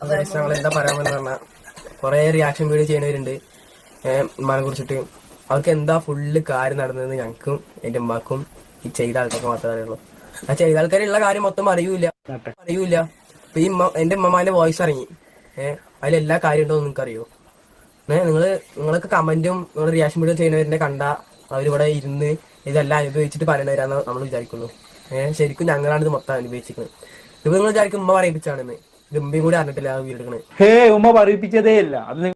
അപ്പൊ എന്താ പറഞ്ഞാൽ കുറെ റിയാക്ഷൻ വീഡിയോ ചെയ്യുന്നവരുണ്ട്. ഏഹ് ഉമ്മാനെ കുറിച്ചിട്ട്. അവർക്ക് എന്താ ഫുള്ള് കാര്യം നടന്നതെന്ന് ഞങ്ങൾക്കും എന്റെ ഉമ്മാക്കും ഈ ചെയ്ത ആൾക്കാർക്ക് മാത്രമേ അറിയുള്ളൂ. ആ ചെയ്ത ആൾക്കാരുള്ള കാര്യം മൊത്തം അറിയൂല അറിയൂല ഇപ്പൊ ഈ എന്റെ ഉമ്മമാന്റെ വോയിസ് ഇറങ്ങി. ഏഹ് അതിലെല്ലാ കാര്യം ഉണ്ടോ നിങ്ങൾക്ക് അറിയോ ഏഹ് നിങ്ങൾ നിങ്ങൾക്ക് കമന്റും നിങ്ങൾ റിയാക്ഷൻ വീഡിയോ ചെയ്യുന്നവരെ കണ്ട അവരിവിടെ ഇരുന്ന് ഇതെല്ലാം അനുഭവിച്ചിട്ട് പറയുന്നവരാന്ന് നമ്മൾ വിചാരിക്കുന്നു ഏഹ് ശരിക്കും ഞങ്ങളാണ് ഇത് മൊത്തം അനുഭവിച്ചിരിക്കുന്നത്. ഇത് നിങ്ങൾ വിചാരിക്കും ഉമ്മ പറയിപ്പിച്ചാണെന്ന്. ഗംഭീം കൂടി അറിഞ്ഞിട്ടില്ല ആ വീടെടുക്കണേ ഹേ ഉമ്മ പറയിപ്പിച്ചതേ ഇല്ല അത്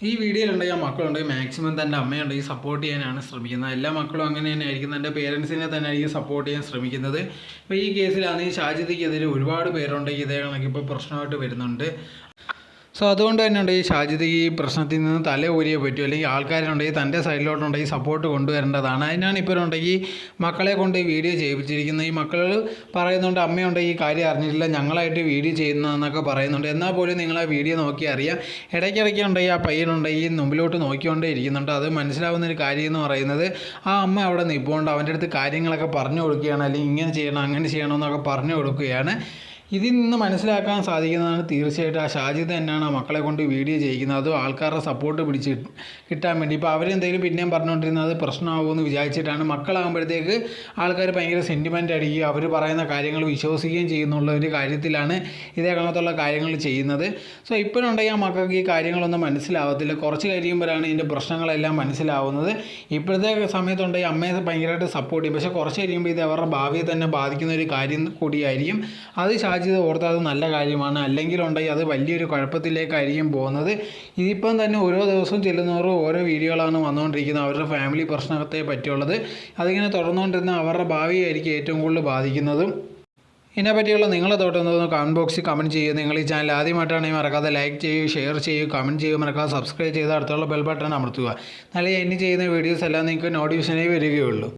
ഈ വീഡിയോയിലുണ്ടെങ്കിൽ മക്കളുണ്ടെങ്കിൽ മാക്സിമം തന്റെ അമ്മയുണ്ടെങ്കിൽ സപ്പോർട്ട് ചെയ്യാനാണ് ശ്രമിക്കുന്നത്. എല്ലാ മക്കളും അങ്ങനെ തന്നെ ആയിരിക്കും. തന്റെ പേരൻസിനെ തന്നെ ആയിരിക്കും സപ്പോർട്ട് ചെയ്യാൻ ശ്രമിക്കുന്നത്. ഇപ്പോൾ ഈ കേസിലാണെങ്കിൽ ഷാജിദയ്ക്കെതിരെ ഒരുപാട് പേരുണ്ടെങ്കിൽ ഇതേ കണക്ക് ഇപ്പോൾ പ്രശ്നമായിട്ട് വരുന്നുണ്ട്. സോ അതുകൊണ്ട് തന്നെ ഉണ്ട് ഈ ഷാജിദ് ഈ പ്രശ്നത്തിൽ നിന്ന് തല ഊരിയേ പറ്റൂ. അല്ലെങ്കിൽ ആൾക്കാരുണ്ടെങ്കിൽ തന്റെ സൈഡിലോട്ടുണ്ടെങ്കിൽ സപ്പോർട്ട് കൊണ്ടുവരേണ്ടതാണ്. അതിനാണ് ഇപ്പോൾ ഉണ്ടെങ്കിൽ മക്കളെ കൊണ്ട് വീഡിയോ ചെയ്യിപ്പിച്ചിരിക്കുന്നത്. ഈ മക്കൾ പറയുന്നുണ്ട് അമ്മയുണ്ടെങ്കിൽ ഈ കാര്യം അറിഞ്ഞിട്ടില്ല ഞങ്ങളായിട്ട് വീഡിയോ ചെയ്യുന്നതെന്നൊക്കെ പറയുന്നുണ്ട്. എന്നാൽ പോലും നിങ്ങൾ ആ വീഡിയോ നോക്കി അറിയാം. ഇടയ്ക്കിടയ്ക്ക് ഉണ്ടെങ്കിൽ ആ പയ്യനുണ്ടെങ്കിൽ മുമ്പിലോട്ട് നോക്കിക്കൊണ്ടേ ഇരിക്കുന്നുണ്ട്. അത് മനസ്സിലാവുന്ന ഒരു കാര്യം എന്ന് പറയുന്നത് ആ അമ്മ അവിടെ നിൽപ്പുകൊണ്ട് അവന്റെ അടുത്ത് കാര്യങ്ങളൊക്കെ പറഞ്ഞു കൊടുക്കുകയാണ്. അല്ലെങ്കിൽ ഇങ്ങനെ ചെയ്യണം അങ്ങനെ ചെയ്യണം എന്നൊക്കെ പറഞ്ഞു കൊടുക്കുകയാണ്. ഇതിൽ നിന്ന് മനസ്സിലാക്കാൻ സാധിക്കുന്നതാണ് തീർച്ചയായിട്ടും. ആ ഷാജിദ് തന്നെയാണ് ആ മക്കളെ കൊണ്ട് വീഡിയോ ചെയ്യിക്കുന്നത്. അതും ആൾക്കാരുടെ സപ്പോർട്ട് പിടിച്ച് കിട്ട- കിട്ടാൻ വേണ്ടി. ഇപ്പോൾ അവരെന്തെങ്കിലും പിന്നെയും പറഞ്ഞുകൊണ്ടിരുന്നത് പ്രശ്നമാകുമെന്ന് വിചാരിച്ചിട്ടാണ്. മക്കളാകുമ്പോഴത്തേക്ക് ആൾക്കാർ ഭയങ്കര സെന്റിമെന്റ് അടിക്കുകയും അവർ പറയുന്ന കാര്യങ്ങൾ വിശ്വസിക്കുകയും ചെയ്യുന്നുള്ള ഒരു കാര്യത്തിലാണ് ഇതേ കണക്കത്തുള്ള കാര്യങ്ങൾ ചെയ്യുന്നത്. സോ ഇപ്പോഴുണ്ടെങ്കിൽ ആ മക്കൾക്ക് ഈ കാര്യങ്ങളൊന്നും മനസ്സിലാവത്തില്ല. കുറച്ച് കഴിയുമ്പോഴാണ് ഇതിന്റെ പ്രശ്നങ്ങളെല്ലാം മനസ്സിലാവുന്നത്. ഇപ്പോഴത്തെ സമയത്തുണ്ടെങ്കിൽ അമ്മയെ ഭയങ്കരമായിട്ട് സപ്പോർട്ട് ചെയ്യും. പക്ഷേ കുറച്ച് കഴിയുമ്പോൾ ഇത് അവരുടെ ഭാവിയെ തന്നെ ബാധിക്കുന്ന ഒരു കാര്യം കൂടിയായിരിക്കും. അത് ഷാജിദ് ഓർത്താൽ അത് നല്ല കാര്യമാണ്. അല്ലെങ്കിൽ ഉണ്ടെങ്കിൽ അത് വലിയൊരു കുഴപ്പത്തിലേക്കായിരിക്കും പോകുന്നത്. ഇതിപ്പം തന്നെ ഓരോ ദിവസവും ചെല്ലുന്നവരും ഓരോ വീഡിയോകളാണ് വന്നുകൊണ്ടിരിക്കുന്നത്. അവരുടെ ഫാമിലി പ്രശ്നത്തെ പറ്റിയുള്ളത്. അതിങ്ങനെ തുടർന്നുകൊണ്ടിരുന്ന അവരുടെ ഭാവിയായിരിക്കും ഏറ്റവും കൂടുതൽ ബാധിക്കുന്നതും. ഇതിനെപ്പറ്റിയുള്ള നിങ്ങളെ തോട്ടുന്നത് കമന്റ് ബോക്സിൽ കമന്റ് ചെയ്യുക. നിങ്ങൾ ഈ ചാനൽ ആദ്യമായിട്ടാണെങ്കിൽ മറക്കാതെ ലൈക്ക് ചെയ്യുക ഷെയർ ചെയ്യുക കമന്റ് ചെയ്യുക. മറക്കാതെ സബ്സ്ക്രൈബ് ചെയ്ത് അടുത്തുള്ള ബെൽ ബട്ടൺ അമർത്തുക. എന്നാലേ ഇനി ചെയ്യുന്ന വീഡിയോസ് എല്ലാം നിങ്ങൾക്ക് നോട്ടിഫിക്കേഷനായി വരികയുള്ളൂ.